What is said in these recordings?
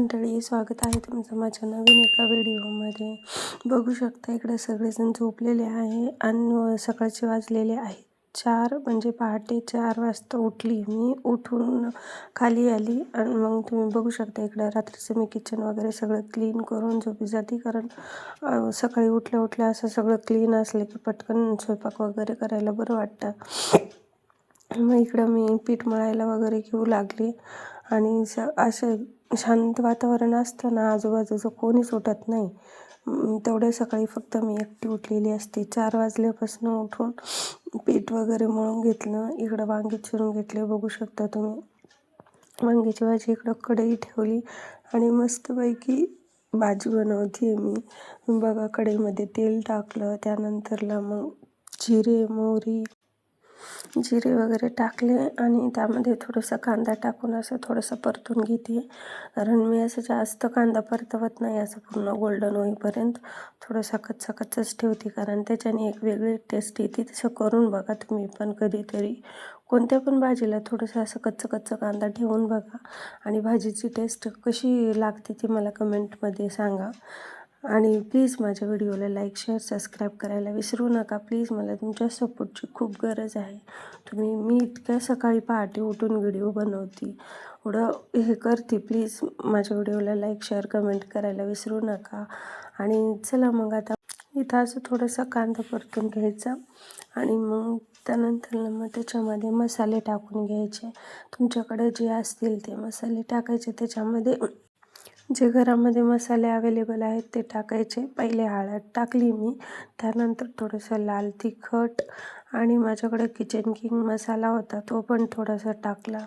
मंडळी स्वागत आहे तुमचं माझ्या नवीन एका व्हिडिओमध्ये. बघू शकता इकडे सगळेजण झोपलेले आहे आणि सकाळचे वाजलेले आहे चार म्हणजे पहाटे चार वाजता उठली मी. उठून खाली आली आणि मग तुम्ही बघू शकता इकडं रात्रीचं मी किचन वगैरे सगळं क्लीन करून झोपी जाते. कारण सकाळी उठल्या उठल्या असं सगळं क्लीन असलं की पटकन स्वयंपाक वगैरे करायला बरं वाटतं. मग इकडं मी पीठ मळायला वगैरे घेऊ लागली. आणि श असं शांत वातावरण असतं ना आजूबाजूचं कोणीच उठत नाही. तेवढ्या सकाळी फक्त मी एकटी उठलेली असते. चार वाजल्यापासून उठून पीठ वगैरे मळून घेतलं इकडं वांगे चिरून घेतले बघू शकता तुम्ही. वांग्याची भाजी इकडं कढई ठेवली आणि मस्तपैकी भाजी बनवते मी. बघा कढईमध्ये तेल टाकलं त्यानंतरला मग जिरे मोहरी जिरे वगैरे टाकले आणि त्यामध्ये थोडंसं कांदा टाकून असं थोडंसं परतून घेते. कारण मी असं जास्त कांदा परतवत नाही असं पूर्ण गोल्डन होईपर्यंत थोडंसं कच्चा कच्चाच ठेवते. कारण त्याच्याने एक वेगळी टेस्ट येते. तसं करून बघा तुम्ही पण कधीतरी. कोणत्या पण भाजीला थोडंसं असं कच्चं कच्चं कांदा ठेवून बघा. आणि भाजीची टेस्ट कशी लागते ती मला कमेंटमध्ये सांगा. आणि प्लीज माझ्या व्हिडिओला लाईक शेअर सबस्क्राईब करायला विसरू नका. प्लीज मला तुमच्या सपोर्टची खूप गरज आहे. तुम्ही मी इतक्या सकाळी पहाटे उठून व्हिडिओ बनवते. एवढं हे करते. प्लीज माझ्या व्हिडिओला लाईक शेअर कमेंट करायला विसरू नका. आणि चला मग आता इथं असं थोडंसं कांदा परतून घ्यायचा आणि मग त्यानंतर मग त्याच्यामध्ये मसाले टाकून घ्यायचे. तुमच्याकडे जे असतील ते मसाले टाकायचे. त्याच्यामध्ये जे घरामध्ये मसाले अवेलेबल आहेत ते टाकायचे. पहिले हळद टाकली मी. त्यानंतर थोडंसं लाल तिखट आणि माझ्याकडे किचन किंग मसाला होता तो पण थोडासा टाकला.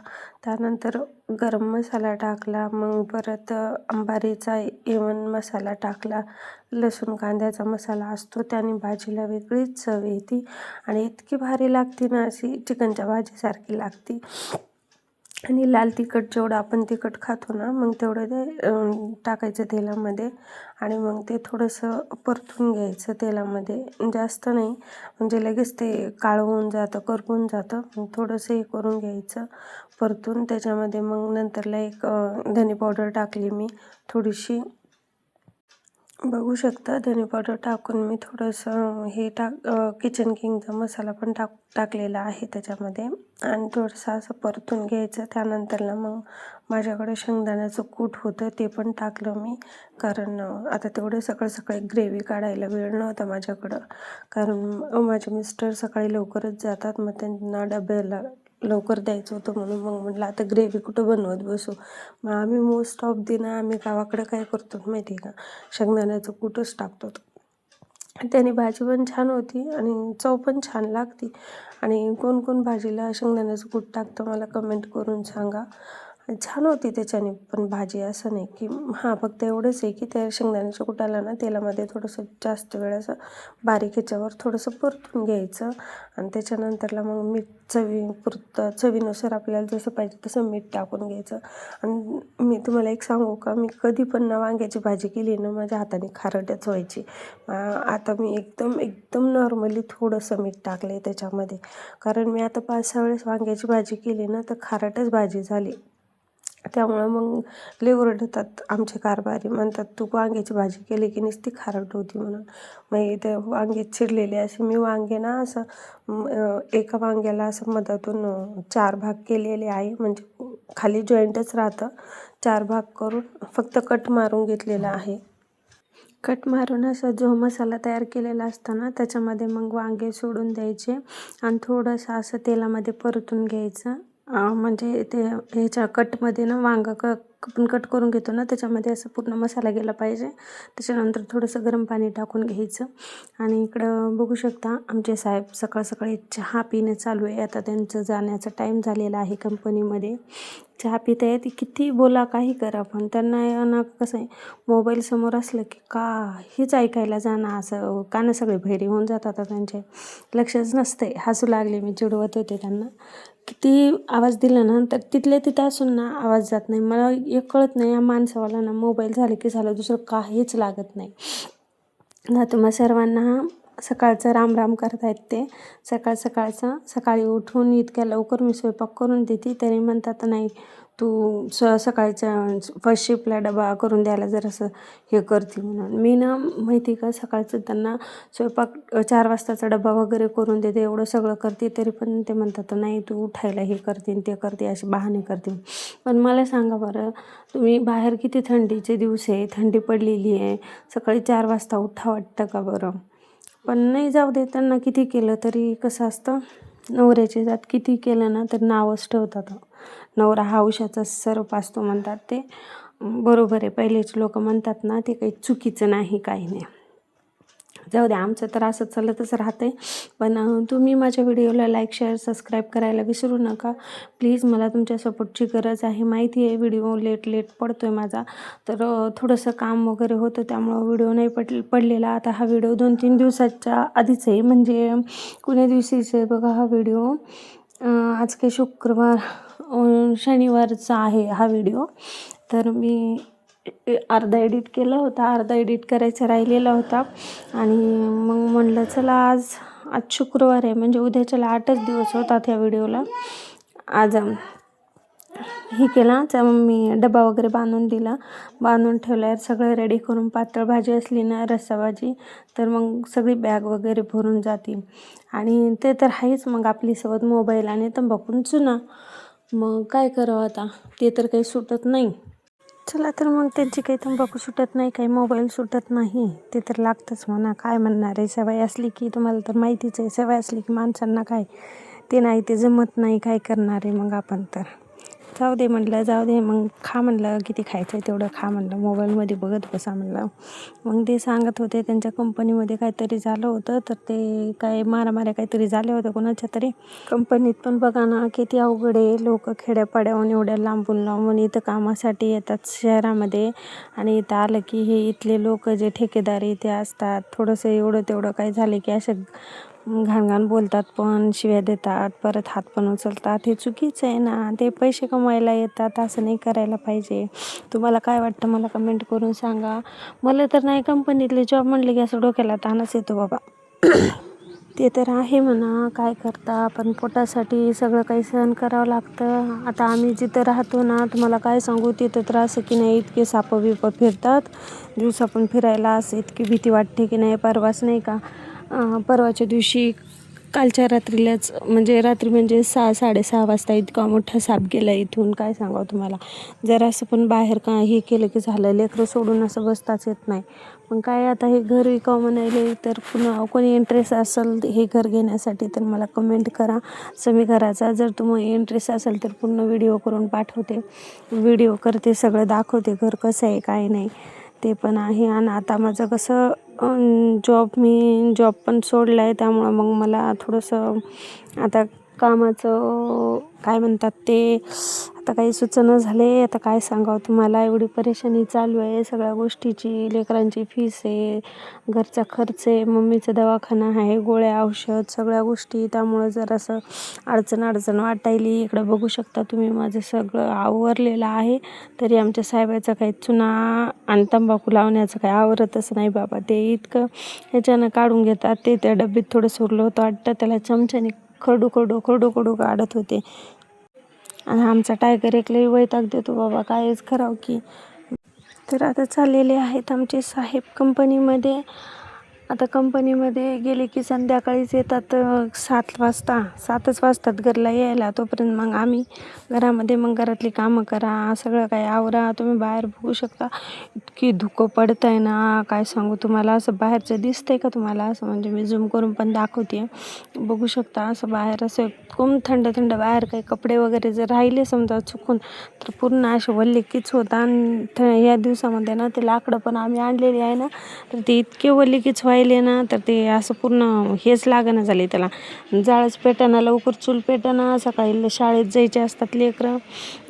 त्यानंतर गरम मसाला टाकला मग परत अंबारीचा एवन मसाला टाकला. लसूण कांद्याचा मसाला असतो त्याने भाजीला वेगळीच चव येते. आणि इतकी भारी लागते ना अशी चिकनच्या भाजीसारखी लागते. आणि लाल तिखट जेवढं आपण तिखट खातो ना मग तेवढं ते टाकायचं तेलामध्ये आणि मग ते थोडंसं परतून घ्यायचं तेलामध्ये. जास्त नाही म्हणजे लगेच ते काळं होऊन जातं करपून जातं. मग थोडंसं हे करून घ्यायचं परतून. त्याच्यामध्ये मग नंतरला एक धने पावडर टाकली मी थोडीशी. बघू शकता. धने पावडर टाकून मी थोडंसं हे टाक किचन किंगचा मसाला पण टाक टाकलेला आहे त्याच्यामध्ये. आणि थोडंसं असं परतून घ्यायचं. त्यानंतरला मग माझ्याकडे शेंगदाण्याचं कूट होतं ते पण टाकलं मी. कारण आता तेवढं सकाळ सकाळी ग्रेव्ही काढायला वेळ नव्हता माझ्याकडं. कारण माझे मिस्टर सकाळी लवकरच जातात. मग त्यांना डब्याला लवकर द्यायचं होतं म्हणून मग म्हटलं आता ग्रेव्ही कुठं बनवत बसू? मग आम्ही मोस्ट ऑफ दिन आम्ही गावाकडं काय करतो माहिती आहे का? शेंगदाण्याचं कुठंच टाकतो. त्याने भाजी पण छान होती आणि चव पण छान लागती. आणि कोण कोण भाजीला शेंगदाण्याचं कूट टाकतं मला कमेंट करून सांगा. छान होती त्याच्याने पण भाजी असं नाही की हां फक्त एवढंच आहे की त्या शेंगदाण्याच्या कुटाला ना तेलामध्ये थोडंसं जास्त वेळ असं बारीक ह्याच्यावर थोडंसं परतून घ्यायचं. आणि त्याच्यानंतरला मग मीठ चवी पुरतं चवीनुसार आपल्याला जसं पाहिजे तसं मीठ टाकून घ्यायचं. आणि मी तुम्हाला एक सांगू का मी कधी पण ना वांग्याची भाजी केली ना माझ्या हाताने खारटच व्हायची. आता मी एकदम एकदम नॉर्मली थोडंसं मीठ टाकलं आहे त्याच्यामध्ये. कारण मी आता पाच सहा वेळेस वांग्याची भाजी केली ना तर खारटच भाजी झाली. त्यामुळं मग लई ओरडतात आमचे कारभारी. म्हणतात तू वांग्याची भाजी केली की नुसती खारट होती म्हणून. मग इथे वांगे चिरलेले असे. मी वांगे ना असं एका वांग्याला असं मधातून चार भाग केलेले आहे. म्हणजे खाली जॉईंटच राहतं. चार भाग करून फक्त कट मारून घेतलेला आहे. कट मारून असं जो मसाला तयार केलेला असतो ना त्याच्यामध्ये मग वांगे सोडून द्यायचे. आणि थोडंसं असं तेलामध्ये परतून घ्यायचं. म्हणजे ते ह्याच्या कटमध्ये ना वांगा क आपण कट करून घेतो ना त्याच्यामध्ये असं पूर्ण मसाला गेला पाहिजे. त्याच्यानंतर थोडंसं गरम पाणी टाकून घ्यायचं. आणि इकडं बघू शकता आमचे साहेब सकाळ सकाळी चहा पिणं चालू आहे. आता त्यांचं जाण्याचा टाईम झालेला आहे कंपनीमध्ये चहा पिता येते किती बोला काही करा. पण त्यांना ना कसं आहे मोबाईल समोर असलं की काहीच ऐकायला जाणं असं कानं सगळे भैरी होऊन जातात. त्यांचे लक्षच नसते हसू लागले मी चिडवत होते त्यांना. किती आवाज दिला ना तर तिथल्या तिथं असून ना आवाज जात नाही. मला एक कळत नाही या माणसावाला ना मोबाईल झाले की झालं दुसरं काहीच लागत नाही. ना तुम्हा सर्वांना सकाळचं राम राम करतायत ते. सकाळ सकाळचं सकाळी उठून इतक्या लवकर मी स्वयंपाक करून देते तरी म्हणतात नाही तू स सकाळच्या फर्स्ट शिपला डबा करून द्यायला जरासं हे करते म्हणून. मी ना माहिती का सकाळचं त्यांना स्वयंपाक चार वाजताचा डबा वगैरे करून देते एवढं सगळं करते तरी पण ते म्हणतात नाही तू उठायला हे करते आणि ते करते असे बहाणे करते. पण मला सांगा बरं तुम्ही बाहेर किती थंडीचे दिवस आहे? थंडी पडलेली आहे. सकाळी चार वाजता उठा वाटतं का बरं? पण नाही जाऊ दे त्यांना किती केलं तरी कसं असतं? नवऱ्याची जात किती केलं ना तर नावच ठेवतात. नवरा हा उशाचा सर्प असतो म्हणतात ते. बरोबर आहे पहिलेच लोक म्हणतात ना ते काही चुकीचं नाही काही नाही. जाऊ द्या आमचं तर असं चालतच राहते पण तुम्ही माझ्या व्हिडिओला लाईक शेअर सबस्क्राईब करायला विसरू नका. प्लीज मला तुमच्या सपोर्टची गरज आहे. माहिती आहे व्हिडिओ लेट लेट पडतो आहे माझा. तर थोडंसं काम वगैरे होतं त्यामुळं व्हिडिओ नाही पड पडलेला. आता हा व्हिडिओ दोन तीन दिवसाच्या आधीच आहे. म्हणजे कुण्या दिवशीच आहे बघा हा व्हिडिओ. आज काही शुक्रवार शनिवारचा आहे हा व्हिडिओ. तर मी ए- अर्धा एडिट केला होता अर्धा एडिट करायचा राहिलेला होता. आणि मग म्हणलं चला आज आज शुक्रवार आहे म्हणजे उद्याच्याला आठच दिवस होतात ह्या व्हिडिओला. आज हे केला तर मी डबा वगैरे बांधून दिला. बांधून ठेवल्यावर सगळं रेडी करून पातळ भाजी असली ना रस्सा भाजी तर मग सगळी बॅग वगैरे भरून जाते आणि ते तर आहेच मग आपली सोबत मोबाईल आणि तंबाखून चुना. मग काय करावं आता? ते तर काही सुटत नाही. चला तर मग त्यांची काही तंबाखू सुटत नाही काही मोबाईल सुटत नाही. ते तर लागतंच म्हणा. काय म्हणणार आहे? सवय असली की तुम्हाला तर माहितीच आहे. सवय असली की माणसांना काय? ते नाही ते जमत नाही. काय करणार आहे मग आपण तर? जाऊ दे म्हटलं जाऊ दे मग खा म्हणलं किती खायचं आहे तेवढं खा म्हणलं मोबाईलमध्ये बघत बसा म्हणलं. मग ते सांगत होते त्यांच्या कंपनीमध्ये काहीतरी झालं होतं तर ते काय मारामाऱ्या काहीतरी झाल्या होत्या कोणाच्या तरी. कंपनीत पण बघा ना किती अवघड आहे. लोक खेड्यापाड्याहून एवढ्या लांबून लांबून इथं कामासाठी येतात शहरामध्ये. आणि इथं आलं की हे इथले लोक जे ठेकेदारी इथे असतात. थोडंसं एवढं तेवढं काही झालं की असं घाण घाण बोलतात पण शिव्या देतात परत हात पण उचलतात. हे चुकीचं आहे ना ते पैसे कमवायला येतात असं नाही करायला पाहिजे. तुम्हाला काय वाटतं मला कमेंट करून सांगा. मला तर नाही कंपनीतले जॉब म्हणले की असं डोक्याला ताणच येतो बाबा. ते तर आहे म्हणा काय करता पण पोटासाठी सगळं काही सहन करावं लागतं. आता आम्ही जिथं राहतो ना तुम्हाला काय सांगू तिथं त्रास की नाही इतके सापं बिपं फिरतात. दिवसा पण फिरायला असं इतकी भीती वाटते की नाही परवाच नाही का? परवाच्या दिवशी कालच्या रात्रीलाच म्हणजे रात्री म्हणजे सहा साडेसहा वाजता इतका मोठा साप गेला इथून. काय सांगावं तुम्हाला? जर असं पण बाहेर का हे केलं की झालं. लेकरं सोडून असं बसताच येत नाही. मग काय आता हे घर विकावं म्हणाले तर पुन्हा कोणी इंटरेस्ट असेल हे घर घेण्यासाठी तर मला कमेंट करा. समी घराचा जर तुम्हाला इंटरेस्ट असेल तर पूर्ण व्हिडिओ करून पाठवते. व्हिडिओ करते सगळं दाखवते घर कसं आहे काय नाही. ते पण आहे. आणि आता माझं कसं जॉब मी जॉब पण सोडला आहे त्यामुळं मग मला थोडंसं आता कामाचं काय म्हणतात ते आता काही सुचना झाले आता काय सांगावं तुम्हाला? एवढी परेशानी चालू आहे सगळ्या गोष्टीची लेकरांची फीस आहे घरचा खर्च आहे मम्मीचा दवाखाना आहे गोळ्या औषध सगळ्या गोष्टी. त्यामुळं जरासं अडचण अडचण वाटायली इकडं बघू शकता तुम्ही माझं सगळं आवरलेलं आहे. तरी आमच्या साहेबाचा काही चुना आणि तंबाखू लावण्याचं काही आवरतच नाही बाबा. ते इतकं ह्याच्यानं काढून घेतात ते त्या डब्बीत थोडं सुरलं होतं वाटतं त्याला चमच्याने खरडू खरडू खरडू खरडू काढत होते. आणि आमचा टायगर एक लई वैताग देतो बाबा कायच करावं की. तर आता चाललेले आहेत आमचे साहेब कंपनीमध्ये आता कंपनीमध्ये गेले की संध्याकाळीच येतात सात वाजता सातच वाजतात घरला यायला. तोपर्यंत मग आम्ही घरामध्ये मग घरातली कामं करा सगळं काही आवरा. तुम्ही बाहेर बघू शकता. इतकी धुकं पडत आहे ना. काय सांगू तुम्हाला? असं बाहेरचं दिसतंय का तुम्हाला? असं म्हणजे मी झूम करून पण दाखवते. बघू शकता. असं बाहेर असं खूप थंड थंड बाहेर काही कपडे वगैरे जर राहिले समजा चुकून तर पूर्ण असे वल्ले किच होता. आणि या दिवसामध्ये ना ते लाकडं पण आम्ही आणलेली आहे ना तर ते इतके वल्ले किच राहिले ना तर ते असं पूर्ण हेच लागणं झाले त्याला. जाळच पेटाना लवकर चूल पेटाना सकाळी शाळेत जायचे असतात लेकरं.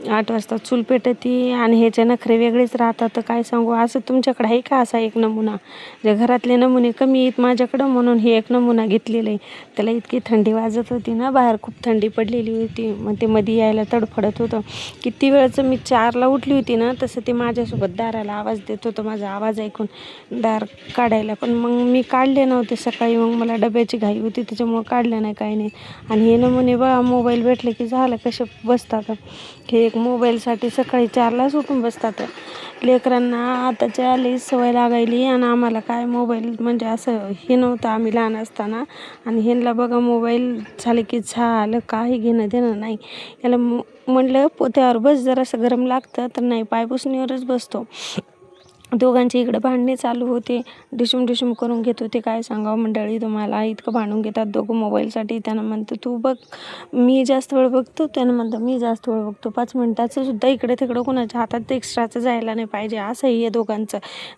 आठ वाजता चूल पेटती आणि ह्याचे नखरे वेगळेच राहतात तर काय सांगू? असं तुमच्याकडे आहे का असा एक नमुना? जे घरातले नमुने कमी आहेत माझ्याकडं म्हणून हे एक नमुना घेतलेलं आहे. त्याला इतकी थंडी वाजत होती ना बाहेर खूप थंडी पडलेली होती. मग ते मध्ये यायला तडफडत होतं. किती वेळचं मी चारला उठली होती ना तसं ते माझ्यासोबत दाराला आवाज देत होतं माझा आवाज ऐकून. दार काढायला पण मग मी काढले नव्हते सकाळी मग मला डब्याची घाई होती त्याच्यामुळं काढलं नाही काही नाही. आणि हे नमुने बा मोबाईल भेटले की झालं कसे बसतात. हे एक मोबाईलसाठी सकाळी चारलाच उठून बसतात. लेकरांना आताच्या लई सवय लागायली आणि आम्हाला काय मोबाईल म्हणजे असं हे नव्हतं आम्ही लहान असताना. आणि ह्यांना बघा मोबाईल झाले की झालं काही घेणं देणं नाही. याला म्हणलं पोत्यावर बस जरासं गरम लागतं तर नाही पायपुसणीवरच बसतो. दोघांची इकडे भांडणे चालू होते. डिशूम डिशूम करून घेत होते. काय सांगावं मंडळी तुम्हाला? इतकं भांडून घेतात दोघं मोबाईलसाठी. त्यानं म्हणतं तू बघ मी जास्त वेळ बघतो. त्यानं म्हणतं मी जास्त वेळ बघतो. पाच मिनटाचं सुद्धा इकडे तिकडं कोणाच्या हातात एक्स्ट्राचं जायला नाही पाहिजे. असंही आहे दोघांचं.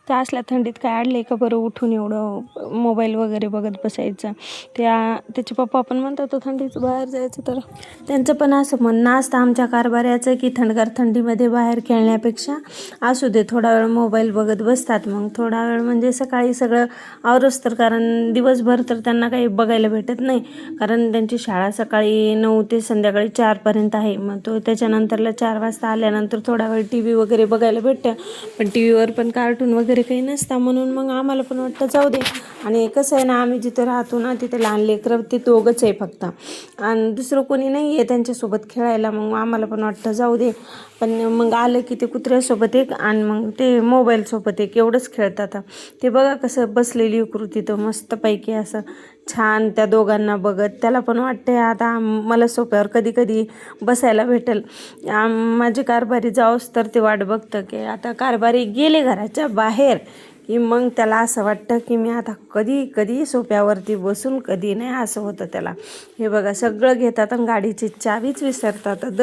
तर असल्या थंडीत काय आडले का बरं उठून एवढं मोबाईल वगैरे बघत बसायचं? त्या त्याचे पप्पा पण म्हणतात तो थंडीचं बाहेर जायचं तर. त्यांचं पण असं म्हणणं असतं आमच्या कारभाऱ्याचं की थंडगार थंडीमध्ये बाहेर खेळण्यापेक्षा असू दे थोडा वेळ मोबाईल बघ. बघत बसतात. मग थोडा वेळ म्हणजे सकाळी सगळं आवरच तर कारण दिवसभर तर त्यांना काही बघायला भेटत नाही. कारण त्यांची शाळा सकाळी नऊ ते संध्याकाळी चारपर्यंत आहे. मग तो त्याच्यानंतरला चार वाजता आल्यानंतर थोडा वेळ टी व्ही वगैरे बघायला भेटतं. पण टी व्हीवर पण कार्टून वगैरे काही नसतं. म्हणून मग आम्हाला पण वाटतं जाऊ दे. आणि कसं आहे ना आम्ही जिथे राहतो ना तिथे लहान लेकरं ते दोघंच आहे फक्त. आणि दुसरं कोणी नाही आहे त्यांच्यासोबत खेळायला. मग आम्हाला पण वाटतं जाऊ दे. पण मग आलं की ते कुत्र्यासोबत एक आणि मग ते मोबाईलसोबत एक एवढंच खेळतात ते बघा कसं बसलेली कृती तर मस्तपैकी असं छान त्या दोघांना बघत. त्याला पण वाटते आता मला सोप्यावर कधी कधी बसायला भेटेल. माझी कारभारी जाऊस तर ते वाट बघतं की आता कारभारी गेले घराच्या बाहेर. की मग त्याला असं वाटतं की मी आता कधी कधी सोप्यावरती बसून कधी नाही असं होतं त्याला. हे बघा सगळं घेतात आणि गाडीची चावीच विसरतात. द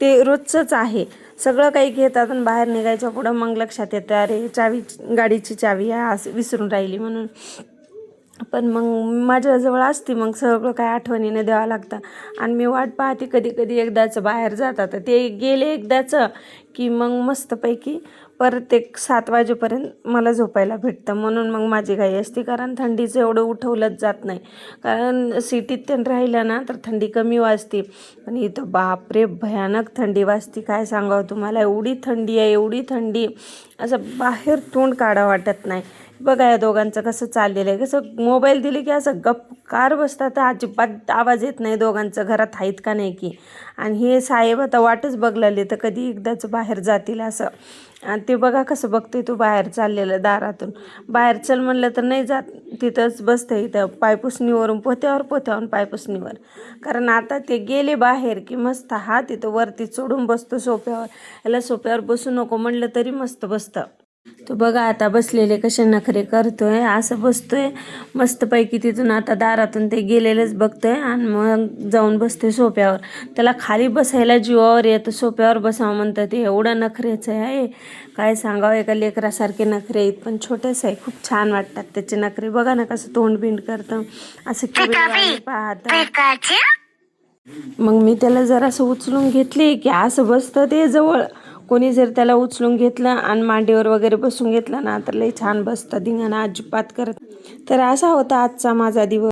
ते रोजचंच आहे. सगळं काही घेतात आणि बाहेर निघायच्या पुढं मग लक्षात येतं अरे चावी गाडीची चावी आहे असं विसरून राहिली म्हणून. पण मग माझ्याजवळ असते मग सगळं काय आठवणीने द्यावं लागतं. आणि मी वाट पाहते कधी कधी एकदाचं बाहेर जातात. ते गेले एकदाचं की मग मस्तपैकी परत एक सात वाजेपर्यंत मला झोपायला भेटतं. म्हणून मग माझी घाई असते. कारण थंडीचं एवढं उठवलंच जात नाही. कारण सिटीत त्यानं राहिलं ना तर थंडी कमी वाजते. पण इथं बापरे भयानक थंडी वाजते. काय सांगावं तुम्हाला? एवढी थंडी आहे एवढी थंडी. असं बाहेर तोंड काढा वाटत नाही. बघा या दोघांचं कसं चाललेलं आहे. कसं मोबाईल दिले की असं गपकार बसतात अजिबात आवाज येत नाही दोघांचं घरात आहेत का नाही की. आणि हे साहेब आता वाटच बघलेले तर कधी एकदाच बाहेर जातील असं. आणि ते बघा कसं बघतोय तू बाहेर चाललेलं दारातून. बाहेर चल म्हणलं तर नाही जात तिथंच बसतं इथं पायपुसणीवरून पोत्यावर पोत्यावरून पायपुसणीवर कारण आता ते गेले बाहेर की मस्त हा तिथं वरती चढून बसतो सोप्यावर याला सोप्यावर बसू नको म्हणलं तरी मस्त बसतं. तो बघा आता बसलेले कसे नखरे करतोय असं बसतोय. मस्तपैकी तिथून आता दारातून ते गेलेलेच बघतोय आणि मग जाऊन बसतोय सोप्यावर त्याला खाली बसायला जीवावर येतं सोप्यावर बसावं म्हणतं ते एवढं नखरेचं आहे. काय सांगावं एका लेकरासारखे नखरे आहेत पण छोटेच आहे. खूप छान वाटतात त्याचे नखरे. बघा ना कसं तोंड बिंड करतं. असं पाहतं. मग मी त्याला जरासं उचलून घेतली की असं बसतं ते जवळ. कोणी जर त्याला उचलून घेतलं आणि मांडीवर वगैरे बसून घेतलं ना तर लई छान बसतं. धिंगाणा अजिबात करत तर असा होता आजचा माझा दिवस.